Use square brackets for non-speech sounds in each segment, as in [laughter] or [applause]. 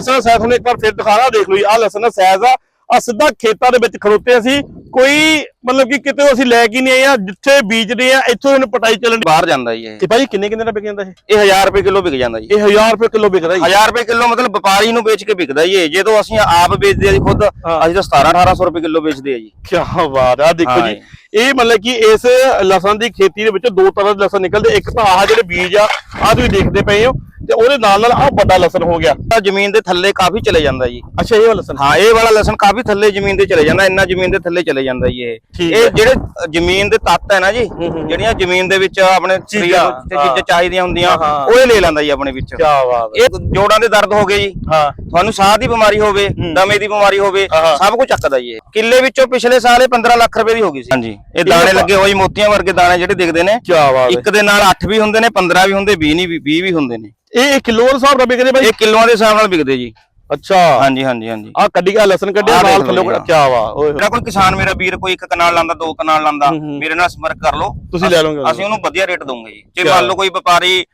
ਲਸਣ ਦਾ ਸਾਈਜ਼ ਤੁਹਾਨੂੰ ਇੱਕ ਵਾਰ ਫਿਰ ਦਿਖਾਣਾ ਦੇਖ ਲਓ ਜੀ ਆਹ ਲਸਣ ਦਾ ਸਾਈਜ਼ ਆ। ਆ ਸਿੱਧਾ ਖੇਤਾਂ ਦੇ ਵਿੱਚ ਖੜੋਤੇ ਅਸੀਂ। ਕੋਈ ਮਤਲਬ ਕਿ ਕਿਤੇ ਅਸੀਂ ਲੈ ਕੇ ਨਹੀਂ ਆਏ ਆ ਜਿੱਥੇ ਬੀਜਦੇ ਆ ਇੱਥੋਂ ਇਹਨੂੰ ਪਟਾਈ ਚੱਲਣ। ਬਾਹਰ ਜਾਂਦਾ ਜੀ ਇਹ। ਤੇ ਭਾਈ ਕਿੰਨੇ ਕਿੰਨੇ ਦਾ ਵਿਕ ਜਾਂਦਾ ਇਹ? ਇਹ 1000 ਰੁਪਏ ਕਿਲੋ ਵਿਕ ਜਾਂਦਾ ਜੀ। ਇਹ 1000 ਰੁਪਏ ਕਿਲੋ ਵਿਕਦਾ ਜੀ। 1000 ਰੁਪਏ ਕਿਲੋ ਮਤਲਬ ਵਪਾਰੀ ਨੂੰ ਵੇਚ ਕੇ ਵਿਕਦਾ ਜੀ ਇਹ। ਜਦੋਂ ਅਸੀਂ ਆਪ ਵੇਚਦੇ ਆ ਜੀ ਖੁਦ। ਅਸੀਂ ਤਾਂ 17 1800 ਰੁਪਏ ਕਿਲੋ ਵੇਚਦੇ ਆ ਜੀ। ਕੀ ਬਾਤ ਆ ਦੇਖੋ ਜੀ। ਇਹ ਮਤਲਬ ਕਿ ਇਸ ਲਸਣ ਦੀ ਖੇਤੀ ਦੇ ਵਿੱਚ ਦੋ ਤਰ੍ਹਾਂ ਦੇ ਲਸਣ ਨਿਕਲਦੇ। ਇੱਕ ਤਾਂ ਆਹ ਜਿਹੜੇ ਬੀਜ ਆ ਆਹ ਤੁਸੀਂ ਦੇਖਦੇ ਪਏ ਹੋ। ਤੇ ਉਹਦੇ ਨਾਲ ਨਾਲ ਆਹ ਵੱਡਾ ਲਸਣ ਹੋ ਗਿਆ। ਤਾਂ ਜ਼ਮੀਨ ਦੇ ਥੱਲੇ ਕਾਫੀ ਚਲੇ ਜਾਂਦਾ ਜੀ। ਅੱਛਾ ਇਹ ਵਾਲਾ ਲਸਣ? ਹਾਂ ਇਹ ਵਾਲਾ ਲਸਣ ਕਾਫੀ ਥੱਲੇ ਜ਼ਮੀਨ ਦੇ ਚਲੇ ਜਾਂਦਾ ਇੰਨਾ ਜ਼ਮੀਨ ਦੇ ਥੱਲੇ ਚਲੇ ਜਾਂਦਾ ਜੀ ਇਹ। ਇਹ। ਜਿਹੜੇ ਜ਼ਮੀਨ ਦੇ ਤੱਤ ਹੈ ਨਾ ਜੀ ਜਿਹੜੀਆਂ ਜ਼ਮੀਨ ਦੇ ਵਿੱਚ ਆਪਣੇ ਚੀਜ਼ਾਂ। ਚੀਜ਼ਾਂ ਚਾਹੀਦੀਆਂ ਹੁੰਦੀਆਂ। ਉਹ ਇਹ ਲੈ ਲੈਂਦਾ ਜੀ ਆਪਣੇ ਵਿੱਚ। ਕੀ ਬਾਤ ਇਹ ਜੋੜਾਂ ਦੇ ਦਰਦ ਹੋ ਗਏ ਜੀ। ਹਾਂ। ਤੁਹਾਨੂੰ ਸਾਹ ਦੀ ਬਿਮਾਰੀ ਹੋਵੇ ਦਮੇ ਦੀ ਬਿਮਾਰੀ ਹੋਵੇ। ਸਭ ਕੁਝ ਚੱਕਦਾ ਜੀ ਇਹ। ਕਿੱਲੇ ਵਿੱਚੋਂ ਪਿਛਲੇ ਸਾਲ ਇਹ 15 ਲੱਖ ਰੁਪਏ ਦੀ ਹੋ ਗਈ ਸੀ। ਹਾਂਜੀ। ਇਹ ਦਾਣੇ ਲੱਗੇ ਹੋਏ ਮੋਤੀਆਂ ਵਰਗੇ ਦਾਣੇ ਜਿਹੜੇ ਦਿਖਦੇ ਨੇ। ਕੀ ਬਾਤ ਇੱਕ ਦੇ ਨਾਲ 8 ਵੀ ਹੁੰਦੇ ਨੇ 15 ਵੀ ਹੁੰਦੇ 20 ਨਹੀਂ 20 ਵੀ ਹੁੰਦੇ ਨੇ। ਇਹ ਇਹ ਕਿਲੋ ਦੇ ਹਿਸਾਬ ਨਾਲ ਵਿਕਦੇ ਭਾਈ ਇਹ ਕਿਲੋਆਂ ਦੇ ਹਿਸਾਬ ਨਾਲ ਵਿਕਦੇ ਜੀ। ਅੱਛਾ। ਹਾਂਜੀ ਹਾਂਜੀ ਹਾਂਜੀ। ਆ ਕੱਢੀ ਗਿਆ ਲਸਣ ਕੱਢਿਆ ਨਾਲ ਥੱਲੇ ਲਓ ਜੀ, ਕੀ ਵਾ ਓਏ। ਜਿਹੜਾ ਕੋਈ ਕਿਸਾਨ ਮੇਰਾ ਵੀਰ ਕੋਈ ਇੱਕ ਕਨਾਲ ਲਾਂਦਾ ਦੋ ਕਨਾਲ ਲਾਂਦਾ ਮੇਰੇ ਨਾਲ ਸੰਪਰਕ ਕਰ ਲਓ। ਤੁਸੀਂ ਲੈ ਲਓਗੇ ਅਸੀਂ ਉਹਨੂੰ। ਵਧੀਆ ਰੇਟ ਦਵਾਂਗੇ ਜੀ। ਜੇ ਕਿਆ ਮੰਨ ਲਓ ਕੋਈ ਵਪਾਰੀ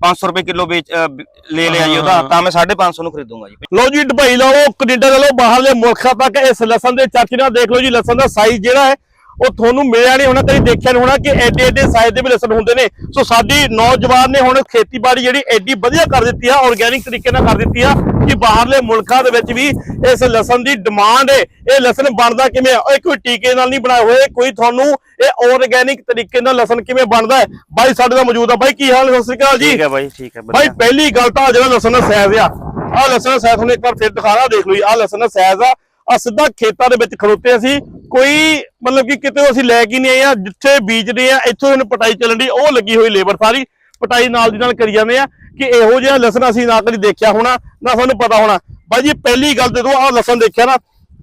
500 ਰੁਪਏ ਕਿਲੋ ਵੇਚ ਲੈ ਲਿਆ ਜੀ ਉਹਦਾ ਤਾਂ ਮੈਂ 550 ਨੂੰ ਖਰੀਦੂੰਗਾ ਜੀ। ਲਓ ਜੀ ਦੁਬਈ ਲਾ ਲਓ ਕੈਨੇਡਾ ਲਾ ਲਓ ਬਾਹਰਲੇ ਮੁਲਕਾਂ ਤੱਕ ਇਸ ਲਸਣ ਦੇ ਚਾਚੇ ਨਾਲ ਦੇਖ ਲਓ ਜੀ ਲਸਣ ਦਾ ਸਾਈਜ਼ ਜਿਹੜਾ ਹੈ ਉਹ ਤੁਹਾਨੂੰ ਮਿਲਿਆ ਨਹੀਂ ਹੋਣਾ ਕਦੀ ਦੇਖਿਆ ਨਹੀਂ ਹੋਣਾ ਕਿ ਐਡੇ ਐਡੇ ਸਾਈਜ਼ ਦੇ ਵੀ ਲਸਣ ਹੁੰਦੇ ਨੇ। ਸੋ ਸਾਡੀ ਨੌਜਵਾਨ ਨੇ ਹੁਣ ਖੇਤੀਬਾੜੀ ਜਿਹੜੀ ਐਡੀ ਵਧੀਆ ਕਰ ਦਿੱਤੀ ਆ ਆਰਗੈਨਿਕ ਤਰੀਕੇ ਨਾਲ ਕਰ ਦਿੱਤੀ ਆ ਕਿ ਬਾਹਰਲੇ ਮੁਲਕਾਂ ਦੇ ਵਿੱਚ ਵੀ ਇਸ ਲਸਣ ਦੀ ਡਿਮਾਂਡ ਹੈ। ਇਹ ਲਸਣ ਬਣਦਾ ਕਿਵੇਂ ਆ? ਇਹ ਕੋਈ ਟੀਕੇ ਨਾਲ ਨਹੀਂ ਬਣਾਏ ਹੋਏ ਕੋਈ ਤੁਹਾਨੂੰ ਇਹ ਆਰਗੈਨਿਕ ਤਰੀਕੇ ਨਾਲ ਲਸਣ ਕਿਵੇਂ ਬਣਦਾ ਹੈ? ਬਾਈ ਸਾਡੇ ਨਾਲ ਮੌਜੂਦ ਆ। ਬਾਈ ਕੀ ਹਾਲ ਹੈ? ਸਤਿ ਸ਼੍ਰੀ ਅਕਾਲ ਜੀ। ਠੀਕ ਹੈ ਬਾਈ ਠੀਕ ਹੈ ਭਾਈ ਪਹਿਲੀ ਗੱਲ ਤਾਂ ਜਿਹੜਾ ਲਸਣ ਦਾ ਸਾਈਜ਼ ਆ ਆਹ ਲਸਣ ਦਾ ਸਾਈਜ਼ ਤੁਹਾਨੂੰ ਇੱਕ ਵਾਰ ਫਿਰ ਦਿਖਾਣਾ ਦੇਖ ਲਓ ਜੀ ਆਹ ਲਸਣ ਦਾ ਸਾਈਜ਼ ਆ। ਆ ਸਿੱਧਾ ਖੇਤਾਂ ਦੇ ਵਿੱਚ ਖੜੋਤੇ ਅਸੀਂ। ਕੋਈ ਮਤਲਬ ਕਿ ਕਿਤੇ ਅਸੀਂ ਲੈ ਕੇ ਨਹੀਂ ਆਏ ਆ ਜਿੱਥੇ ਬੀਜਦੇ ਆ, ਇੱਥੋਂ ਇਹਨੂੰ ਪਟਾਈ ਚੱਲਣ ਦੀ, ਉਹ ਲੱਗੀ ਹੋਈ ਲੇਬਰ ਸਾਰੀ ਪਟਾਈ ਨਾਲ ਦੀ ਨਾਲ ਕਰੀ ਜਾਂਦੇ ਆ ਕਿ ਇਹੋ ਜਿਹਾ ਲਸਣ ਅਸੀਂ ਨਾ ਕਦੀ ਦੇਖਿਆ ਹੋਣਾ, ਨਾ ਸਾਨੂੰ ਪਤਾ ਹੋਣਾ। ਬਾਈ ਜੀ, ਪਹਿਲੀ ਗੱਲ ਜਦੋਂ ਆਹ ਲਸਣ ਦੇਖਿਆ ਨਾ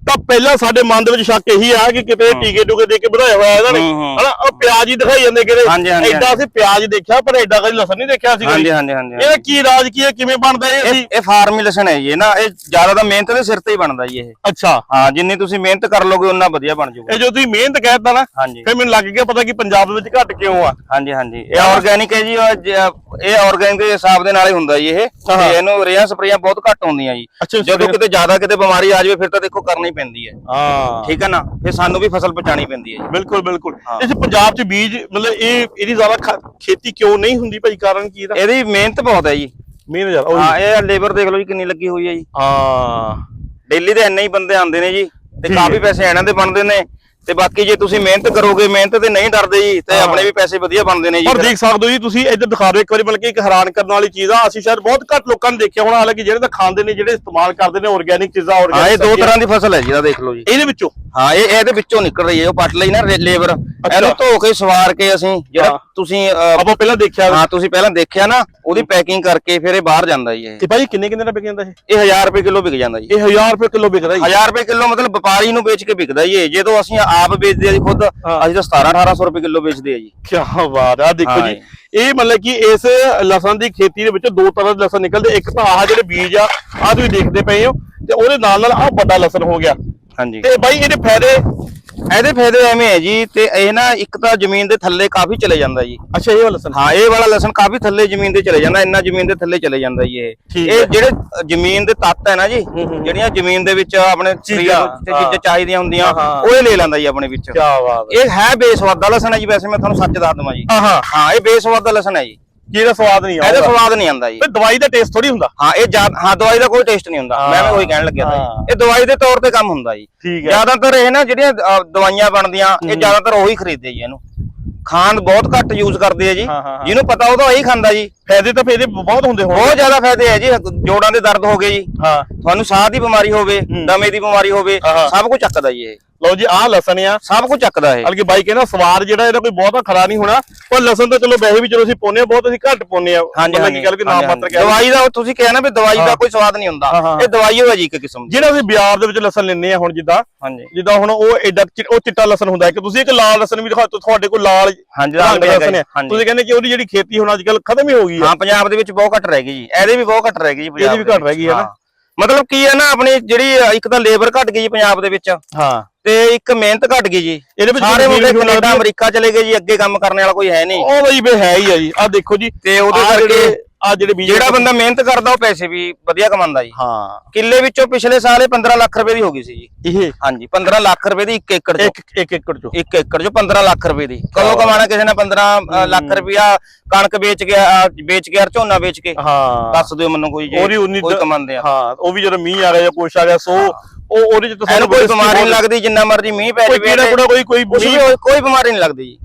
ਤਾਂ ਪਹਿਲਾਂ ਸਾਡੇ ਮਨ ਦੇ ਵਿੱਚ ਸ਼ੱਕ ਇਹੀ ਆ ਕਿ ਕਿਤੇ ਟੀਕੇ ਟੂਕੇ ਦੇ ਕੇ ਵਧਾਇਆ ਹੋਇਆ ਇਹਨਾਂ ਨੇ। ਹਨਾ ਉਹ ਪਿਆਜ਼ ਹੀ ਦਿਖਾਈ ਜਾਂਦੇ ਕਿਤੇ। ਐਡਾ ਅਸੀਂ ਪਿਆਜ਼ ਦੇਖਿਆ ਪਰ ਐਡਾ ਕਦੀ ਲਸਣ ਨਹੀਂ ਦੇਖਿਆ ਸੀ ਹਾਂਜੀ ਹਾਂਜੀ ਹਾਂਜੀ ਇਹਦਾ ਕੀ ਰਾਜ ਕੀ ਹੈ ਕਿਵੇਂ ਬਣਦਾ ਇਹ ਇਹ ਅਸੀਂ ਇਹ ਫਾਰਮੂਲੇਸ਼ਨ ਹੈ ਜੀ ਇਹ ਨਾ ਇਹ ਜ਼ਿਆਦਾ ਤਾਂ ਮਿਹਨਤ ਦੇ ਸਿਰ ਤੇ ਹੀ ਬਣਦਾ ਜੀ ਇਹ। ਅੱਛਾ। ਹਾਂ ਜਿੰਨੀ ਤੁਸੀਂ ਮਿਹਨਤ ਕਰ ਲੋਗੇ ਉਨਾ ਵਧੀਆ ਬਣ ਜਾਊਗਾ। ਇਹ ਜੋ ਤੁਸੀਂ ਮਿਹਨਤ ਕਹਿਤਾ ਨਾ ਫਿਰ ਮੈਨੂੰ ਲੱਗ ਗਿਆ ਪਤਾ ਕਿ ਪੰਜਾਬ ਦੇ ਵਿੱਚ ਘੱਟ ਕਿਉਂ ਆ। ਹਾਂਜੀ ਹਾਂਜੀ। ਇਹ ਆਰਗੈਨਿਕ ਹੈ ਜੀ ਇਹ ਆਰਗੈਨਿਕ ਦੇ ਹਿਸਾਬ ਦੇ ਨਾਲ ਹੀ ਹੁੰਦਾ ਜੀ ਇਹ। ਤੇ ਇਹਨੂੰ ਰੇਹਾਂ ਸਪਰੇਆਂ ਬਹੁਤ ਘੱਟ ਹੁੰਦੀਆਂ ਜੀ। ਜਦੋਂ ਕਿਤੇ ਜ਼ਿਆਦਾ ਕਿਤੇ ਬਿਮਾਰੀ ਆ ਜਾਵੇ ਫਿਰ ਤਾਂ ਦੇਖੋ ਕਰਨੀ ਪੈਂਦੀ ਹੈ। ਹਾਂ। ਠੀਕ ਹੈ ਨਾ? ਫਿਰ ਸਾਨੂੰ ਵੀ ਫਸਲ ਬਚਾਣੀ ਪੈਂਦੀ ਹੈ ਜੀ। ਬਿਲਕੁਲ ਬਿਲਕੁਲ। ਇਸ ਪੰਜਾਬ 'ਚ ਬੀਜ ਮਤਲਬ ਇਹ ਇਹਦੀ ਜ਼ਿਆਦਾ ਖੇਤੀ ਕਿਉਂ ਨਹੀਂ ਹੁੰਦੀ ਭਾਈ? ਕਾਰਨ ਕੀ ਇਹਦਾ? ਇਹਦੀ ਮਿਹਨਤ ਬਹੁਤ ਹੈ ਜੀ। ਮਿਹਨਤ ਜ਼ਿਆਦਾ। ਹਾਂ ਇਹ ਲੇਬਰ ਦੇਖ ਲਓ ਜੀ ਕਿੰਨੀ ਲੱਗੀ ਹੋਈ ਹੈ ਜੀ। ਹਾਂ। ਡੇਲੀ ਦੇ ਇੰਨੇ ਹੀ ਬੰਦੇ ਆਉਂਦੇ ਨੇ ਜੀ। ਤੇ ਕਾਫੀ ਪੈਸੇ ਇਹਨਾਂ ਦੇ ਬਣਦੇ ਨੇ। ਤੇ ਬਾਕੀ ਜੇ ਤੁਸੀਂ ਮਿਹਨਤ ਕਰੋਗੇ ਮਿਹਨਤ ਤੇ ਨਹੀਂ ਡਰਦੇ ਜੀ ਤੇ ਆਪਣੇ ਵੀ ਪੈਸੇ ਵਧੀਆ ਬਣਦੇ ਨੇ ਜੀ ਪਰ ਦੇਖ ਸਕਦੇ ਹੋ ਜੀ ਤੁਸੀਂ ਇੱਧਰ ਦਿਖਾ ਦਿਓ ਇੱਕ ਵਾਰੀ ਬਲਕਿ ਇੱਕ ਹੈਰਾਨ ਕਰਨ ਵਾਲੀ ਚੀਜ਼ ਆ ਅਸੀਂ ਸ਼ਾਇਦ ਬਹੁਤ ਘੱਟ ਲੋਕਾਂ ਨੇ ਦੇਖਿਆ ਹੋਣਾ ਹਾਲਾਂਕਿ ਜਿਹੜੇ ਤਾਂ ਖਾਂਦੇ ਨੇ ਜਿਹੜੇ ਇਸਤੇਮਾਲ ਕਰਦੇ ਨੇ ਆਰਗੈਨਿਕ ਚੀਜ਼ਾਂ ਹਾਂ ਇਹ ਆਰਗੈਨਿਕ ਦੋ ਤਰ੍ਹਾਂ ਦੀ ਫਸਲ ਹੈ ਜੀ ਇਹਦਾ ਦੇਖ ਲਓ ਜੀ। ਇਹਦੇ ਵਿੱਚੋਂ? ਹਾਂ ਇਹ ਇਹਦੇ ਵਿੱਚੋਂ ਨਿਕਲ ਰਹੀ ਹੈ ਉਹ ਪੱਟ ਲਈ ਨਾ ਲੇਬਰ। ਇਹਨੂੰ ਧੋ ਕੇ ਸਵਾਰ ਕੇ ਅਸੀਂ। ਜਿਹੜਾ ਤੁਸੀਂ ਆਪਾਂ ਪਹਿਲਾਂ ਦੇਖਿਆ। ਹਾਂ ਤੁਸੀਂ ਪਹਿਲਾਂ ਦੇਖਿਆ ਨਾ ਉਹਦੀ ਪੈਕਿੰਗ ਕਰਕੇ ਫਿਰ ਇਹ ਬਾਹਰ ਜਾਂਦਾ ਜੀ ਇਹ। ਤੇ ਭਾਈ ਕਿੰਨੇ ਕਿੰਨੇ ਦਾ ਵਿਕ ਜਾਂਦਾ ਇਹ? ਇਹ 1000 ਰੁਪਏ ਕਿਲੋ ਵਿਕ ਜਾਂਦਾ ਜੀ। ਇਹ 1000 ਰੁਪਏ ਕਿਲੋ ਵਿਕਦਾ ਜੀ। 1000 ਰੁਪਏ ਕਿਲੋ ਮਤਲਬ ਵਪਾਰੀ ਨੂੰ ਵੇਚ ਕੇ ਵਿਕਦਾ ਜੀ ਜਦੋਂ ਅਸੀਂ ਆਪ ਵੇਚਦੇ ਆ ਜੀ ਖੁਦ। ਅਸੀਂ ਤਾਂ 17 1800 ਰੁਪਏ ਕਿਲੋ ਵੇਚਦੇ ਆ ਜੀ। ਕੀ ਬਾਤ ਆ ਦੇਖੋ ਜੀ ਇਹ ਮਤਲਬ ਕਿ ਇਸ ਲਸਣ ਦੀ ਖੇਤੀ ਦੇ ਵਿੱਚ ਦੋ ਤਰ੍ਹਾਂ ਦੇ ਲਸਣ ਨਿਕਲਦੇ ਇੱਕ ਤਾਂ ਆਹ ਜਿਹੜੇ ਬੀਜ ਆ ਆਹ ਤੁਸੀਂ ਦੇਖਦੇ ਪਏ ਹੋ ਤੇ ਉਹਦੇ ਨਾਲ ਨਾਲ ਆਹ ਵੱਡਾ ਲਸਣ ਹੋ ਗਿਆ। ਹਾਂਜੀ। ਤੇ ਬਾਈ ਇਹਦੇ ਫਾਇਦੇ ਇਹਦੇ ਫਾਇਦੇ ਐਵੇਂ ਹੈ ਜੀ ਤੇ ਇਹ ਨਾ ਇੱਕ ਤਾਂ ਜ਼ਮੀਨ ਦੇ ਥੱਲੇ ਕਾਫੀ ਚਲੇ ਜਾਂਦਾ ਜੀ। ਅੱਛਾ ਇਹ ਵਾਲਾ ਲਸਣ? ਹਾਂ ਇਹ ਵਾਲਾ ਲਸਣ ਕਾਫੀ ਥੱਲੇ ਜ਼ਮੀਨ ਦੇ ਚਲੇ ਜਾਂਦਾ ਇੰਨਾ ਜ਼ਮੀਨ ਦੇ ਥੱਲੇ ਚਲੇ ਜਾਂਦਾ ਜੀ ਇਹ। ਇਹ। ਜਿਹੜੇ ਜ਼ਮੀਨ ਦੇ ਤੱਤ ਹੈ ਨਾ ਜੀ ਜਿਹੜੀਆਂ ਜ਼ਮੀਨ ਦੇ ਵਿੱਚ ਆਪਣੇ ਚੀਜ਼ਾਂ, ਚੀਜ਼ਾਂ ਚਾਹੀਦੀਆਂ ਹੁੰਦੀਆਂ। ਉਹ ਇਹ ਲੈ ਲੈਂਦਾ ਜੀ ਆਪਣੇ ਵਿੱਚ। ਕੀ ਬਾਤ ਇਹ ਹੈ ਬੇਸਵਾਦ ਦਾ ਲਸਣ ਹੈ ਜੀ ਵੈਸੇ ਮੈਂ ਤੁਹਾਨੂੰ ਸੱਚ ਦੱਸ ਦਵਾਂ ਜੀ। ਹਾਂ ਇਹ ਬੇਸਵਾਦ ਦਾ ਲਸਣ ਹੈ ਜੀ। ਕੀ ਇਹਦਾ ਸਵਾਦ ਨਹੀਂ ਇਹਦਾ ਆਉਂਦਾ ਸਵਾਦ ਨਹੀਂ ਆਉਂਦਾ ਜੀ। ਤੇ ਦਵਾਈ ਦਾ ਟੇਸਟ ਥੋੜੀ ਹੁੰਦਾ। ਹਾਂ ਇਹ ਜ਼ਿਆ- ਹਾਂ ਦਵਾਈ ਦਾ ਕੋਈ ਟੇਸਟ ਨਹੀਂ ਹੁੰਦਾ। ਮੈਂ ਵੀ ਉਹੀ ਕਹਿਣ ਲੱਗਿਆ ਹਾਂ। ਸੀ ਇਹ ਦਵਾਈ ਦੇ ਤੌਰ ਤੇ ਕੰਮ ਹੁੰਦਾ ਜੀ। ਠੀਕ ਹੈ। ਜ਼ਿਆਦਾਤਰ ਇਹ ਨਾ ਜਿਹੜੀਆਂ ਅ, ਦਵਾਈਆਂ ਬਣਦੀਆਂ ਇਹ ਜ਼ਿਆਦਾਤਰ ਉਹੀ ਖਰੀਦਦੇ ਜੀ ਇਹਨੂੰ। ਖਾਂਡ ਬਹੁਤ ਘੱਟ ਯੂਜ਼ ਕਰਦੇ ਆ ਜੀ। ਹਾਂ, ਹਾਂ, ਹਾਂ। ਜਿਹਨੂੰ ਪਤਾ ਉਹ ਤਾਂ ਇਹੀ ਖਾਂਦਾ ਜੀ। ਫਾਇਦੇ ਤਾਂ ਫਾਇਦੇ ਬਹੁਤ ਹੁੰਦੇ ਹੋਣ ਬਹੁਤ ਜ਼ਿਆਦਾ ਫਾਇਦੇ ਹੈ ਜੀ। ਜੋੜਾਂ ਦੇ ਦਰਦ ਹੋ ਗਏ ਜੀ। ਹਾਂ। ਤੁਹਾਨੂੰ ਸਾਹ ਦੀ ਬਿਮਾਰੀ ਹੋਵੇ ਦਮੇ ਦੀ ਬਿਮਾਰੀ ਹੋਵੇ ਹਾਂ। ਸਭ ਕੁਝ ਚੱਕਦਾ ਜੀ ਇਹ। ਲਓ ਜੀ ਆਹ ਲਸਣ ਆ ਸਭ ਕੁਝ ਚੱਕਦਾ ਇਹ। ਬਲਕਿ ਬਾਈ ਕਹਿੰਦਾ ਸਵਾਦ ਜਿਹੜਾ ਇਹਦਾ ਕੋਈ ਬਹੁਤਾ ਖਰਾ ਨਹੀਂ ਹੋਣਾ। ਪਰ ਲਸਣ ਤਾਂ ਚਲੋ ਵੈਸੇ ਵੀ ਚਲੋ ਅਸੀਂ ਪਾਉਂਦੇ ਆ ਬਹੁਤ ਅਸੀਂ ਘੱਟ ਪਾਉਂਦੇ ਆ ਹਾਂਜੀ ਮਤਲਬ ਕੀ ਗੱਲ ਕਿ ਨਾਮ ਹਾਂਜੀ, ਮਾਤਰ ਕਹਿ ਦਵਾਈ ਦਾ ਤੁਸੀਂ ਕਿਹਾ ਨਾ ਵੀ ਦਵਾਈ ਦਾ ਕੋਈ ਸਵਾਦ ਨਹੀਂ ਹੁੰਦਾ। ਇਹ ਦਵਾਈ ਹੋਇਆ ਜੀ ਇੱਕ ਕਿਸਮ ਦੀ। ਜਿਹੜਾ ਅਸੀਂ ਬਾਜ਼ਾਰ ਦੇ ਵਿੱਚ ਲਸਣ ਲੈਂਦੇ ਆ ਹੁਣ ਜਿੱਦਾਂ ਹਾਂਜੀ। ਜਿੱਦਾਂ ਹੁਣ ਉਹ ਐਡਾ ਉਹ ਚਿੱਟਾ ਲਸਣ ਹੁੰਦਾ ਕਿ ਤੁਸੀਂ ਇੱਕ ਲਾਲ ਲਸਣ ਵੀ ਦਿਖਾਓ ਤੁਹਾਡੇ ਕੋਲ ਲਾਲ ਹਾਂਜੀ ਲਸਣ ਹੈ। ਹਾਂਜੀ। ਤੁਸੀਂ ਕਹਿੰਦੇ ਕਿ ਉਹਦੀ ਜਿਹੜੀ ਖੇਤੀ ਹੁਣ ਅੱਜ ਕੱਲ ਖਤਮ ਹੀ ਹੋ ਗਈ ਹੈ। ਹਾਂ ਪੰਜਾਬ ਦੇ ਵਿੱਚ ਬਹੁਤ ਘੱਟ ਰਹਿ ਗਈ ਜੀ। ਇਹਦੇ ਵੀ ਬਹੁਤ ਘੱਟ ਰਹਿ ਗਈ ਜੀ ਪੰਜਾਬ ਇਹਦੀ ਵੀ ਘੱਟ ਰਹਿ ਗਈ ਹੈ ਨਾ? ਮਤਲਬ ਕੀ ਹੈ ਨਾ ਆਪਣੀ ਜਿਹੜੀ ਇੱਕ ਤਾਂ ਲੇਬਰ ਘਟ ਗਈ ਪੰਜਾਬ ਦੇ ਵਿੱਚ। ਹਾਂ। ਤੇ ਇੱਕ ਮਿਹਨਤ ਘਟ ਗਈ ਜੀ। ਇਹਦੇ ਵਿੱਚ ਸਾਰੇ ਮੁੰਡੇ ਕੈਨੇਡਾ ਅਮਰੀਕਾ ਚਲੇ ਗਏ ਜੀ ਅੱਗੇ ਕੰਮ ਕਰਨ ਵਾਲਾ ਕੋਈ ਹੈ ਨਹੀਂ। ਉਹ ਬਈ ਵੇ ਹੈ ਹੀ ਆ ਜੀ। ਆਹ ਦੇਖੋ ਜੀ। ਤੇ ਉਹਦੇ ਕਰਕੇ ਆ ਜਿਹੜੇ ਬੀਜ ਜਿਹੜਾ ਬੰਦਾ ਮਿਹਨਤ ਕਰਦਾ ਉਹ ਪੈਸੇ ਵੀ ਵਧੀਆ ਕਮਾਉਂਦਾ ਜੀ। ਹਾਂ। ਕਿੱਲੇ ਵਿੱਚੋਂ ਪਿਛਲੇ ਸਾਲ ਇਹ 15 ਲੱਖ ਰੁਪਏ ਦੀ ਹੋ ਗਈ ਸੀ ਜੀ। ਇਹ? ਹਾਂਜੀ 15 ਲੱਖ ਰੁਪਏ ਦੀ 1 ਏਕੜ ਚੋਂ। ਇੱਕ ਇੱਕ ਏਕੜ ਚੋਂ। 1 ਏਕੜ ਚੋਂ 15 ਲੱਖ ਰੁਪਏ ਦੀ। ਕਦੋਂ ਕਮਾਣਾ ਕਿਸੇ ਨੇ 15 ਅ, ਲੱਖ ਰੁਪਇਆ ਕਣਕ ਵੇਚ ਗਿਆ ਵੇਚ ਗਿਆ ਝੋਨਾ ਵੇਚ ਕੇ। ਹਾਂ। ਦੱਸ ਦਿਓ ਮੈਨੂੰ ਕੋਈ ਜੇ ਉਨੀ ਕੋਈ ਕਮਾਉਂਦੇ ਆ। ਹਾਂ ਉਹ ਵੀ ਜਦੋਂ ਮੀਂਹ ਆ ਗਿਆ ਜਾਂ ਕੁਛ ਆ ਗਿਆ ਸੋ ਉਹ ਉਹਦੇ ਚ ਤਾਂ ਇਹਨੂੰ ਕੋਈ ਬਿਮਾਰੀ ਨਹੀਂ ਲੱਗਦੀ ਜਿੰਨਾ ਮਰਜ਼ੀ ਮੀਂਹ ਪੈ ਜਾਵੇ ਕੋਈ ਕੋਈ ਬਿਮਾਰੀ ਨਹੀਂ ਲੱਗਦੀ ਜੀ।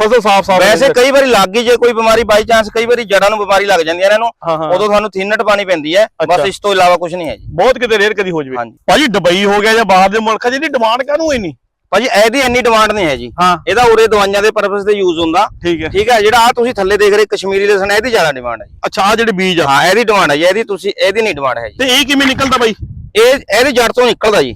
ਫਸਲ ਸਾਫ਼ ਸਾਫ਼ ਵੈਸੇ ਕਈ ਵਾਰੀ ਲੱਗ ਗਈ ਜੇ ਕੋਈ ਬਿਮਾਰੀ ਬਾਈ ਚਾਂਸ ਕਈ ਵਾਰੀ ਜੜਾਂ ਨੂੰ ਬਿਮਾਰੀ ਲੱਗ ਜਾਂਦੀ ਹੈ ਇਹਨਾਂ ਨੂੰ। ਉਦੋਂ ਤੁਹਾਨੂੰ ਥਿੰਨਟ ਪਾਣੀ ਪੈਂਦੀ ਹੈ ਬਸ। ਇਸ ਤੋਂ ਇਲਾਵਾ ਕੁਝ ਨਹੀਂ ਹੈ ਜੀ। ਬਹੁਤ ਕਿਤੇ ਰੇਅਰ ਕਦੀ ਹੋ ਜਵੇ। ਭਾਜੀ ਦੁਬਈ ਹੋ ਗਿਆ ਜਾਂ ਬਾਹਰ ਦੇ ਮੁਲਕਾਂ 'ਚ ਇਹਦੀ ਡਿਮਾਂਡ ਕਾਹਨੂੰ ਇੰਨੀ? ਭਾਜੀ ਇਹਦੀ ਇੰਨੀ ਡਿਮਾਂਡ ਨਹੀਂ ਹੈ ਜੀ। ਇਹਦਾ ਉਰੇ ਦਵਾਈਆਂ ਦੇ ਪਰਪਸ ਤੇ ਯੂਜ਼ ਹੁੰਦਾ। ਠੀਕ ਹੈ। ਠੀਕ ਹੈ ਜਿਹੜਾ ਆ ਤੁਸੀਂ ਥੱਲੇ ਦੇਖ ਰਹੇ ਕਸ਼ਮੀਰੀ ਲਸਣ ਇਹਦੀ ਜ਼ਿਆਦਾ ਡਿਮਾਂਡ ਹੈ ਅੱਛਾ ਆ ਜਿਹੜੇ ਬੀਜ ਆ। ਹਾਂ ਇਹਦੀ ਡਿਮਾਂਡ ਹੈ ਜੀ ਇਹਦੀ ਤੁਸੀਂ ਇਹਦੀ ਨਹੀਂ ਡਿਮਾਂਡ ਹੈ ਜੀ। ਤੇ ਇਹ ਕਿਵੇਂ ਨਿਕਲਦਾ ਬਾਈ? ਇਹ ਇਹਦੀ ਜੜ ਤੋਂ ਨਿਕਲਦਾ ਜੀ।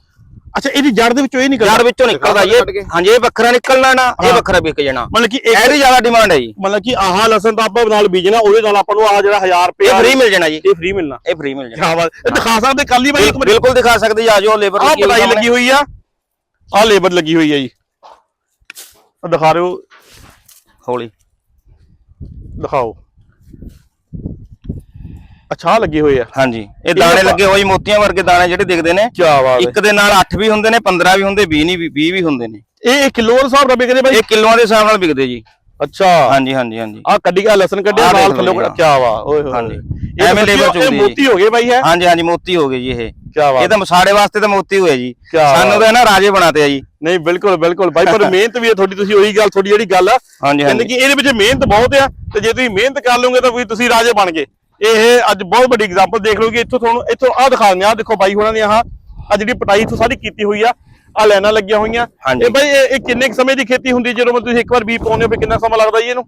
ਅੱਛਾ ਇਹਦੀ ਜੜ ਦੇ ਵਿੱਚੋਂ ਇਹ ਨਿਕਲਦਾ? ਜੜ ਵਿੱਚੋਂ ਨਿਕਲਦਾ ਇਹ- ਹਾਂਜੀ ਇਹ ਵੱਖਰਾ ਨਿਕਲਣਾ ਨਾ ਇਹ। ਵੱਖਰਾ ਵਿਕ ਜਾਣਾ। ਮਤਲਬ ਕਿ ਇਹਦੀ ਜ਼ਿਆਦਾ ਡਿਮਾਂਡ ਹੈ ਜੀ। ਮਤਲਬ ਕਿ ਆਹ ਲਸਣ ਤਾਂ ਆਪਾਂ ਨਾਲ ਬੀਜਣਾ ਉਹਦੇ ਨਾਲ ਆਪਾਂ ਨੂੰ ਆਹ ਜਿਹੜਾ 1000 ਰੁਪਏ ਇਹ ਫ੍ਰੀ ਮਿਲ ਜਾਣਾ ਜੀ। ਇਹ ਫ੍ਰੀ ਮਿਲਣਾ। ਇਹ ਫ੍ਰੀ ਮਿਲ ਜਾਣਾ। ਇਹ ਦਿਖਾ ਸਕਦੇ ਕੱਲ ਹੀ ਬਾਈ ਬਿਲਕੁਲ ਦਿਖਾ ਸਕਦੇ ਜੀ ਆਜੋ ਲੇਬਰ ਆਹ ਪਟਾਈ ਲੱਗੀ ਹੋਈ ਆ। ਆਹ ਲੇਬਰ ਲੱਗੀ ਹੋਈ ਆ ਜੀ। ਦਿਖਾ ਹੋ। ਹੌਲੀ। ਦਿਖਾਓ। ਅੱਛਾ ਲੱਗੇ ਹੋਏ ਆ। ਹਾਂਜੀ। ਇਹ ਦਾਣੇ ਲੱਗੇ ਹੋਏ ਮੋਤੀਆਂ ਵਰਗੇ ਦਾਣੇ ਜਿਹੜੇ ਦਿਖਦੇ ਨੇ ਕੀ ਬਾਤ ਇੱਕ ਦੇ ਨਾਲ 8 ਵੀ ਹੁੰਦੇ ਨੇ 15 ਵੀ ਹੁੰਦੇ 20 ਨਹੀਂ 20 ਵੀ ਹੁੰਦੇ ਨੇ। ਇਹ ਕਿਲੋ ਦੇ ਹਿਸਾਬ ਨਾਲ ਵਿਕਦੇ ਬਾਈ? ਇਹ ਕਿਲੋਆਂ ਦੇ ਹਿਸਾਬ ਨਾਲ ਵਿਕਦੇ ਜੀ। ਅੱਛਾ। ਹਾਂਜੀ ਹਾਂਜੀ ਹਾਂਜੀ। ਆ ਕੱਢੀ ਆ ਲਸਣ ਕੱਢਿਆ ਨਾਲ ਥੱਲੇ ਕੀ ਵਾ ਓਏ ਹੋਏ ਹਾਂਜੀ। ਇਹ ਐਵੇਂ ਚੁਗਦੀ ਹੈ ਮੋਤੀ ਹੋ ਗਏ ਬਾਈ ਹੈ? ਹਾਂਜੀ ਹਾਂਜੀ ਮੋਤੀ ਹੋ ਗਏ ਜੀ ਇਹ। ਇਹ ਤਾਂ ਸਾਡੇ ਵਾਸਤੇ ਤਾਂ ਮੋਤੀ ਹੋਏ ਜੀ। ਸਾਨੂੰ ਤਾਂ ਨਾ ਰਾਜੇ ਬਣਾਤੇ ਆ ਜੀ। ਨਹੀਂ ਬਿਲਕੁਲ ਬਿਲਕੁਲ ਬਾਈ ਪਰ [laughs] ਮਿਹਨਤ ਵੀ ਹੈ ਤੁਹਾਡੀ ਤੁਸੀਂ ਉਹੀ ਗੱਲ ਤੁਹਾਡੀ ਜਿਹੜੀ ਗੱਲ ਆ। ਹਾਂਜੀ ਇਹਦੇ ਵਿੱਚ ਮਿਹਨਤ ਬਹੁਤ ਆ ਤੇ ਜੇ ਤੁਸੀਂ ਮਿਹਨਤ ਕਰ ਲਓਗੇ ਤਾਂ ਤੁਸੀਂ ਰਾਜੇ ਬਣ ਗਏ। ਇਹ ਅੱਜ ਬਹੁਤ ਵੱਡੀ ਐਗਜ਼ਾਮਪਲ ਦੇਖ ਲਓ ਕਿ ਇੱਥੋਂ ਤੁਹਾਨੂੰ ਇੱਥੋਂ ਆਹ ਦਿਖਾ ਦਿੰਦੇ ਆ ਦੇਖੋ ਬਾਈ ਹੋਣਾ ਦੀ ਆਹ ਆ ਜਿਹੜੀ ਪਟਾਈ ਇੱਥੋਂ ਸਾਰੀ ਕੀਤੀ ਹੋਈ ਆ ਆ ਲੈਣਾ ਲੱਗੀਆਂ ਹੋਈਆਂ। ਇਹ ਬਾਈ ਇਹ ਕਿੰਨੇ ਕੁ ਸਮੇਂ ਦੀ ਖੇਤੀ ਹੁੰਦੀ ਜਦੋਂ ਤੁਸੀਂ ਇੱਕ ਵਾਰ ਬੀਜ ਪਾਉਂਦੇ ਹੋ ਫਿਰ ਕਿੰਨਾ ਸਮਾਂ ਲੱਗਦਾ ਜੀ ਇਹਨੂੰ?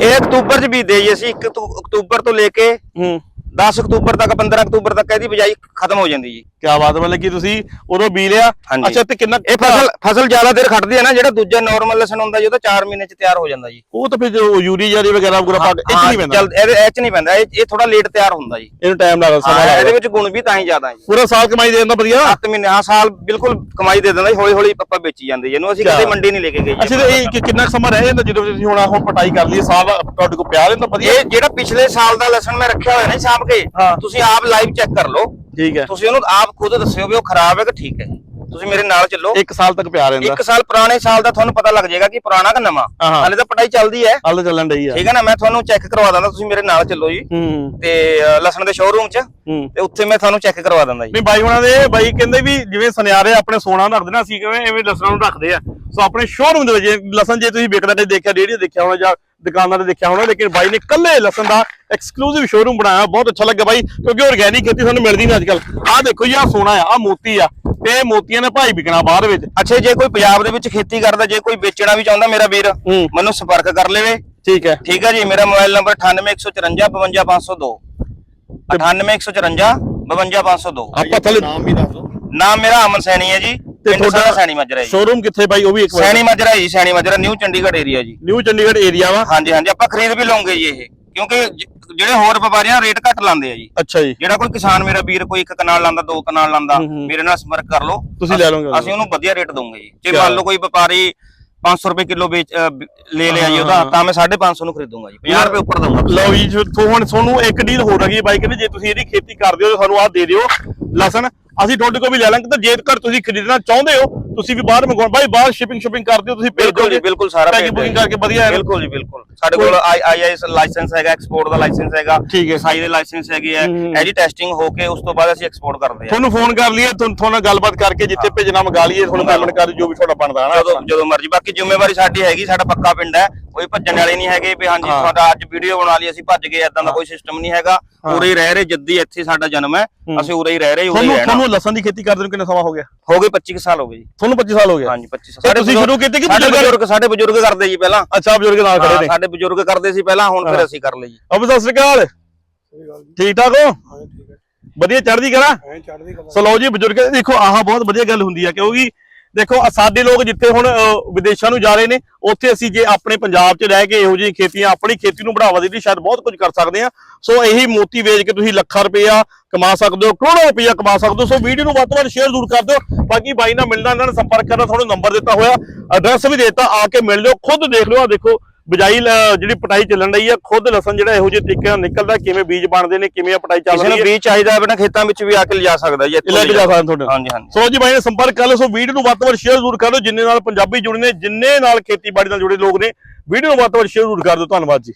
ਇਹ ਅਕਤੂਬਰ ਚ ਬੀਜਦੇ ਜੀ ਅਸੀਂ 1 ਅਕਤੂਬਰ ਤੋਂ ਲੈ ਕੇ ਹੂੰ। 10 ਅਕਤੂਬਰ ਤੱਕ 15 ਅਕਤੂਬਰ ਤੱਕ ਇਹਦੀ ਬਿਜਾਈ ਖਤਮ ਹੋ ਜਾਂਦੀ ਜੀ। ਕੀ ਬਾਤ ਹੈ ਮਤਲਬ ਕਿ ਤੁਸੀਂ ਉਦੋਂ ਬੀਜ ਲਿਆ। ਹਾਂਜੀ। ਅੱਛਾ ਤੇ ਕਿੰਨਾ ਇਹ ਫਸਲ ਫਸਲ ਜ਼ਿਆਦਾ ਦੇਰ ਖੜਦੀ ਹੈ ਨਾ ਜਿਹੜਾ ਦੂਜਾ ਨਾਰਮਲ ਲਸਣ ਹੁੰਦਾ ਜੀ ਉਹ ਤਾਂ 4 ਮਹੀਨੇ ਚ ਤਿਆਰ ਹੋ ਜਾਂਦਾ ਜੀ। ਉਹ ਤਾਂ ਫਿਰ ਜੋ ਯੂਰੀ ਜਾਰੀ ਵਗੈਰਾ ਵਗੈਰਾ ਪਾ ਕੇ ਇਹ 'ਚ ਨਹੀਂ ਪੈਂਦਾ? ਜਲਦ ਇਹਦੇ ਇਹ ਚ ਨਹੀਂ ਪੈਂਦਾ ਇਹ ਇਹ ਥੋੜਾ ਲੇਟ ਤਿਆਰ ਹੁੰਦਾ ਜੀ। ਇਹਨੂੰ ਟਾਈਮ ਲੱਗਦਾ ਸਮਾਂ ਹਾਂ, ਇਹਦੇ ਲੱਗਦਾ। ਵਿੱਚ ਗੁਣ ਵੀ ਤਾਂ ਹੀ ਜ਼ਿਆਦਾ ਹੈ ਜੀ। ਪੂਰਾ ਸਾਲ ਕਮਾਈ ਦੇ ਦਿੰਦਾ ਵਧੀਆ? 7 ਮਹੀਨੇ ਹਾਂ ਸਾਲ ਬਿਲਕੁਲ ਕਮਾਈ ਦੇ ਦਿੰਦਾ ਜੀ ਹੌਲੀ ਹੌਲੀ ਆਪਾਂ ਵੇਚੀ ਜਾਂਦੇ ਜੀ ਇਹਨੂੰ ਅਸੀਂ। ਕਦੇ ਮੰਡੀ ਨਹੀਂ ਲੈ ਕੇ ਗਏ ਜੀ। ਅੱਛਾ ਤੇ ਇਹ ਕਿ- ਕਿੰਨਾ ਕੁ ਸਮਾਂ ਰਹਿ ਜਾਂਦਾ ਜਦੋਂ ਤੁਸੀਂ ਹੁਣ ਹੁਣ ਪਟਾਈ ਕਰ ਲਈ ਸਾਲ ਤੁਹਾਡੇ ਕੋਲ ਪਿਆ ਰਹਿੰਦਾ ਵਧੀਆ? ਇਹ ਜਿਹੜਾ ਪਿਛਲੇ ਸਾਲ ਦਾ ਲਸਣ ਮੈਂ ਰੱਖਿਆ ਹੋਇਆ ਨਾ ਜੀ ਸਾਂਭ ਕੇ ਹਾਂ। ਤੁਸੀਂ ਆਪ ਲਾਈਵ ਚੈੱਕ ਕਰ ਲਓ। ਠੀਕ ਹੈ। ਤੁਸੀਂ ਉਹਨੂੰ ਆਪ ਖੁਦ ਦੱਸਿਓ ਵੀ ਉਹ ਖਰਾਬ ਹੈ ਕਿ ਠੀਕ ਹੈ। ਤੁਸੀਂ ਮੇਰੇ ਨਾਲ ਚੱਲੋ। ਇੱਕ ਸਾਲ ਤੱਕ ਪਿਆ ਰਹਿੰਦਾ। ਇੱਕ ਸਾਲ ਪੁਰਾਣੇ ਸਾਲ ਦਾ ਤੁਹਾਨੂੰ ਪਤਾ ਲੱਗ ਜਾਏਗਾ ਕਿ ਪੁਰਾਣਾ ਕਿ ਨਵਾਂ। ਹਾਂ, ਹਾਂ। ਹਾਲੇ ਤਾਂ ਪੜਾਈ ਚੱਲਦੀ ਹੈ। ਹੱਲ ਚੱਲਣ ਡਈ ਆ। ਠੀਕ ਹੈ ਨਾ ਮੈਂ ਤੁਹਾਨੂੰ ਚੈੱਕ ਕਰਵਾ ਦਿੰਦਾ ਤੁਸੀਂ ਮੇਰੇ ਨਾਲ ਚੱਲੋ ਜੀ। ਹੂੰ। ਤੇ ਲਸਣ ਦੇ ਸ਼ੋਰੂਮ 'ਚ। ਹੂੰ। ਤੇ ਉੱਥੇ ਮੈਂ ਤੁਹਾਨੂੰ ਚੈੱਕ ਕਰਵਾ ਦਿੰਦਾ ਜੀ। ਨਹੀਂ ਬਾਈ ਹੁਣਾਂ ਦੇ ਬਾਈ ਕਹਿੰਦੇ ਵੀ ਜਿਵੇਂ ਸੁਨਿਆਰੇ ਆਪਣੇ ਸੋਨਾ ਰੱਖਦੇ ਨਾ ਅਸੀਂ ਕਿਵੇਂ ਐਵੇਂ ਲਸਣਾਂ ਨੂੰ ਰੱਖਦੇ ਆ। ਸੋ ਆਪਣੇ ਸ਼ੋਰੂਮ ਦੇ ਵਿੱਚ ਲਸਣ ਜੇ ਤੁਸੀਂ ਵਿਕਦਾ ਤੇ ਦੇਖਿਆ ਰੇੜੀ ਦੇਖਿਆ ਹੋਣਾ ਜਾਂ ਦੁਕਾਨਾਂ ਤੇ ਦੇਖਿਆ ਹੋਣਾ ਲੇਕਿਨ ਬਾਈ ਨੇ ਕੱਲੇ ਲਸਣ ਦਾ ਐਕਸਕਲੂਸਿਵ ਸ਼ੋਰੂਮ ਬਣਾਇਆ। ਬਹੁਤ ਅੱਛਾ ਲੱਗਾ ਬਾਈ ਕਿਉਂਕਿ ਆਰਗੈਨਿਕ ਖੇਤੀ ਸਾਨੂੰ ਮਿਲਦੀ ਨਹੀਂ ਅੱਜਕੱਲ ਆਹ ਦੇਖੋ ਜੀ ਆਹ ਸੋਨਾ ਆ ਆਹ ਮੋਤੀ ਆ ਤੇ ਮੋਤੀਆਂ ਨੇ ਭਾਈ ਵਿਕਣਾ ਬਾਹਰ ਵਿੱਚ। ਅੱਛਾ ਜੇ ਕੋਈ ਪੰਜਾਬ ਦੇ ਵਿੱਚ ਖੇਤੀ ਕਰਦਾ ਜੇ ਕੋਈ ਵੇਚਣਾ ਵੀ ਚਾਹੁੰਦਾ ਮੇਰਾ ਵੀਰ ਮੈਨੂੰ ਸੰਪਰਕ ਕਰ ਲਵੇ। ਠੀਕ ਹੈ। ਠੀਕ ਹੈ ਜੀ ਮੇਰਾ ਮੋਬਾਈਲ ਨੰਬਰ 98154 52502 98154 52502 ਆਪਾਂ ਥੱਲੇ ਨਾਮ ਵੀ ਦੱਸ ਦਿਓ। ਨਾਮ ਮੇਰਾ ਅਮਨ ਸੈਣੀ ਹੈ ਜੀ। ਤੇ ਤੁਹਾਡਾ ਸੈਣੀ ਮਾਜਰਾ ਜੀ। ਸ਼ੋਰੂਮ ਕਿੱਥੇ ਬਾਈ? ਉਹ ਵੀ ਇੱਕ ਵਾਰ ਸੈਣੀ ਮਾਜਰਾ ਜੀ ਸੈਣੀ ਮਾਜਰਾ ਨਿਊ ਚੰਡੀਗੜ੍ਹ ਏਰੀਆ ਜੀ। ਨਿਊ ਚੰਡੀਗੜ੍ਹ ਏਰੀਆ ਵਾ? ਹਾਂਜੀ ਹਾਂਜੀ ਆਪਾਂ ਖਰੀਦ ਵੀ ਲਵਾਂਗੇ ਜੀ ਇਹ। ਕਿਉਂਕਿ ਜਿਹੜੇ ਹੋਰ ਵਪਾਰੀਆਂ ਰੇਟ ਘੱਟ ਲਾਉਂਦੇ ਆ ਜੀ। ਅੱਛਾ ਜੀ। ਜਿਹੜਾ ਕੋਈ ਕਿਸਾਨ ਮੇਰਾ ਵੀਰ ਕੋਈ ਇੱਕ ਕਨਾਲ ਲਾਂਦਾ ਦੋ ਕਨਾਲ ਹੂੰ। ਮੇਰੇ ਨਾਲ ਸੰਪਰਕ ਕਰ ਲਓ। ਤੁਸੀਂ ਲੈ ਲਓਗੇ ਅਸੀਂ ਉਹਨੂੰ ਵਧੀਆ ਰੇਟ ਦਵਾਂਗੇ ਜੀ। ਜੇ ਮੰਨ ਲਓ ਕੋਈ ਵਪਾਰੀ 500 ਰੁਪਏ ਕਿਲੋ ਵੇਚ ਲੈ ਲਿਆ ਜੀ ਉਹਦਾ ਤਾਂ ਮੈਂ 550 ਨੂੰ ਖਰੀਦੂੰਗਾ ਜੀ। 50 ਰੁਪਏ ਉੱਪਰ ਦਊਂਗਾ। ਲਓ ਜੀ ਜੋ ਤੁ- ਹੁਣ ਤੁਹਾਨੂੰ ਇੱਕ ਡੀਲ ਹੋਰ ਹੈਗੀ ਬਾਈ ਕਹਿੰਦੇ ਜੇ ਤੁਸੀਂ ਇਹਦੀ ਖੇਤੀ ਕਰਦੇ ਹੋ ਤਾਂ ਸਾਨੂੰ ਆਹ ਦੇ ਦਿਓ। ਲਸਣ ਅਸੀਂ ਤੁਹਾਡੇ ਕੋਲ ਵੀ ਲੈ ਲਾਂਗੇ ਤਾਂ ਜੇਕਰ ਤੁਸੀਂ ਖਰੀਦਣਾ ਚਾਹੁੰਦੇ ਹੋ ਤੁਸੀਂ ਵੀ ਬਾਹਰ ਮੰਗਵਾਓ ਬਾਈ ਬਾਹਰ ਸ਼ਿਪਿੰਗ ਸ਼ਿਪਿੰਗ ਕਰਦੇ ਹੋ ਤੁਸੀਂ ਭੇਜ ਬਿਲਕੁਲ ਜੀ ਬਿਲਕੁਲ ਸਾਰਾ ਪੈਕਿੰਗ ਬੁਕਿੰਗ। ਕਰਕੇ ਵਧੀਆ ਹੈ ਬਿਲਕੁਲ ਜੀ ਬਿਲਕੁਲ। ਸਾਡੇ ਕੋਲ ਆਈਆਈਐਸ ਲਾਇਸੈਂਸ ਹੈਗਾ ਐਕਸਪੋਰਟ ਦਾ ਲਾਇਸੈਂਸ ਹੈਗਾ ਠੀਕ ਹੈ। ਸਾਈ ਦੇ ਲਾਇਸੈਂਸ ਹੈਗੇ ਆ। ਹੂੰ। ਇਹ ਜੀ ਟੈਸਟਿੰਗ ਹੋ ਕੇ ਉਸ ਤੋਂ ਬਾਅਦ ਅਸੀਂ ਐਕਸਪੋਰਟ ਕਰਦੇ ਆ ਤੁਹਾਨੂੰ ਫੋਨ ਕਰ ਲਈਏ ਤੁਹਾਨੂੰ ਨਾਲ ਗੱਲਬਾਤ ਕਰਕੇ ਜਿੱਥੇ ਭੇਜਣਾ ਮੰਗਾ ਲਈਏ ਤੁਹਾਨੂੰ ਪੇਮੈਂਟ ਕਰ ਜੋ ਵੀ ਤੁਹਾਡਾ ਬਣਦਾ ਹੈ ਨਾ ਜਦੋਂ ਮਰਜ਼ੀ ਬਾਕੀ ਜ਼ਿੰਮੇਵਾਰੀ ਸਾਡੀ ਹੈਗੀ ਸਾਡਾ ਪੱਕਾ ਪਿੰਡ ਹੈ। ਕੋਈ ਭੱਜਣ ਵਾਲੇ ਨਹੀਂ ਹੈਗੇ ਵੀ ਹਾਂਜੀ ਹਾਂ। ਤੁਹਾਡਾ ਅੱਜ ਵੀਡੀਓ ਬਣਾ ਲਈ ਅਸੀਂ ਭੱਜ ਗਏ ਏਦਾਂ ਦਾ ਕੋਈ ਸਿਸਟਮ ਨਹੀਂ ਹੈਗਾ। ਉਰੇ ਹੀ ਰਹਿ ਰਹੇ ਜੱਦੀ ਇੱਥੇ ਸਾਡਾ ਜਨਮ ਹੈ ਅਸੀਂ ਉਰੇ ਹੀ ਰਹਿ ਰਹੇ ਉਰੇ ਹੀ ਤੁਹਾਨੂੰ ਰਹਿਣਾ। ਤੁਹਾਨੂੰ ਲਸਣ ਦੀ ਖੇਤੀ ਕਰਦੇ ਨੂੰ ਕਿੰਨਾ ਸਮਾਂ ਹੋ ਗਿਆ? ਹੋ ਗਏ 25 ਕੁ ਸਾਲ ਹੋ ਗਏ ਜੀ। ਤੁਹਾਨੂੰ 25 ਸਾਲ ਹੋ ਗਿਆ ਹਾਂਜੀ 25 ਤੇ ਤੁਸੀਂ ਸ਼ੁਰੂ ਕੀਤੀ ਕਿ ਸਾਡੇ ਬਜ਼ੁਰਗ- ਸਾਡੇ ਬਜ਼ੁਰਗ ਕਰਦੇ ਜੀ ਪਹਿਲਾਂ। ਅੱਛਾ ਬਜ਼ੁਰਗ ਨਾਲ ਖੜੇ ਹਾਂ, ਨੇ। ਸਾਡੇ ਬਜ਼ੁਰਗ ਕਰਦੇ ਸੀ ਪਹਿਲਾਂ ਹੁਣ ਫਿਰ ਅਸੀਂ ਕਰ ਲਈ ਜੀ ਅਬ ਸਤਿ ਸ੍ਰੀ ਅਕਾਲ। ਠੀਕ ਠਾਕ ਹੋ? ਵਧੀਆ ਚੜ੍ਹਦੀ ਕਰਾ ਸੋ ਲਓ ਜੀ ਬਜ਼ੁਰਗ ਦੇਖੋ ਆਹ ਬਹੁਤ ਵਧੀਆ ਗੱਲ ਹੁੰਦੀ ਆ ਕਿਉਂਕਿ ਦੇਖੋ ਸਾਡੇ ਲੋਕ ਜਿੱਥੇ ਹੁਣ ਵਿਦੇਸ਼ਾਂ ਨੂੰ ਜਾ ਰਹੇ ਨੇ, ਉੱਥੇ ਅਸੀਂ ਜੇ ਆਪਣੇ ਪੰਜਾਬ 'ਚ ਰਹਿ ਕੇ ਇਹੋ ਜਿਹੀ ਖੇਤੀਆਂ, ਆਪਣੀ ਖੇਤੀ ਨੂੰ ਬੜਾਵਾ ਦੇਣ ਲਈ ਸ਼ਾਇਦ ਬਹੁਤ ਕੁਝ ਕਰ ਸਕਦੇ ਆ ਸੋ ਇਹੀ ਮੋਤੀ ਵੇਚ ਕੇ ਤੁਸੀਂ ਲੱਖਾਂ ਰੁਪਇਆ ਕਮਾ ਸਕਦੇ ਹੋ, ਕਰੋੜਾਂ ਰੁਪਇਆ ਕਮਾ ਸਕਦੇ ਹੋ। ਸੋ ਵੀਡੀਓ ਨੂੰ ਵੱਧ ਤੋਂ ਵੱਧ ਸ਼ੇਅਰ ਜ਼ਰੂਰ ਕਰ ਦਿਓ। ਬਾਕੀ ਬਾਈ ਨਾਲ ਮਿਲਣਾ, ਇਹਨਾਂ ਨਾਲ ਸੰਪਰਕ ਕਰਨਾ, ਤੁਹਾਨੂੰ ਨੰਬਰ ਦਿੱਤਾ ਹੋਇਆ। ਐਡਰੈਸ ਵੀ ਦਿੱਤਾ, ਆ ਕੇ ਮਿਲ ਲਿਓ, ਖੁਦ ਦੇਖ ਲਿਓ। ਆ ਦੇਖੋ ਬਿਜਾਈ ਜਿਹੜੀ ਪਟਾਈ ਚੱਲਣ ਰਹੀ ਆ ਖੁਦ ਲਸਣ ਜਿਹੜਾ ਇਹੋ ਜਿਹੇ ਤਰੀਕੇ ਨਾਲ ਨਿਕਲਦਾ ਕਿਵੇਂ ਬੀਜ ਬਣਦੇ ਨੇ ਕਿਵੇਂ ਇਹ ਪਟਾਈ ਚੱਲ ਰਹੀ ਹੈ। ਬੀਜ ਚਾਹੀਦਾ ਆਪਣੇ ਖੇਤਾਂ ਵਿੱਚ ਵੀ ਆ ਕੇ ਲਿਜਾ ਸਕਦਾ ਜੀ ਇੱਥੋਂ ਲੈ ਕੇ ਜਾ ਸਕਦੇ ਤੁਹਾਡੇ। ਹਾਂਜੀ ਹਾਂਜੀ। ਸੋ ਜੀ ਬਾਈ ਨੇ ਸੰਪਰਕ ਕਰ ਲਓ ਸੋ ਵੀਡੀਓ ਨੂੰ ਵੱਧ ਤੋਂ ਵੱਧ ਸ਼ੇਅਰ ਜ਼ਰੂਰ ਕਰ ਦਿਓ ਜਿੰਨੇ ਨਾਲ ਪੰਜਾਬੀ ਜੁੜੇ ਨੇ ਜਿੰਨੇ ਨਾਲ ਖੇਤੀਬਾੜੀ ਨਾਲ ਜੁੜੇ ਲੋਕ ਨੇ ਵੀਡੀਓ ਨੂੰ ਵੱਧ ਤੋਂ ਵੱਧ ਸ਼ੇਅਰ ਜ਼ਰੂਰ ਕਰ ਦਿਓ। ਧੰਨਵਾਦ ਜੀ।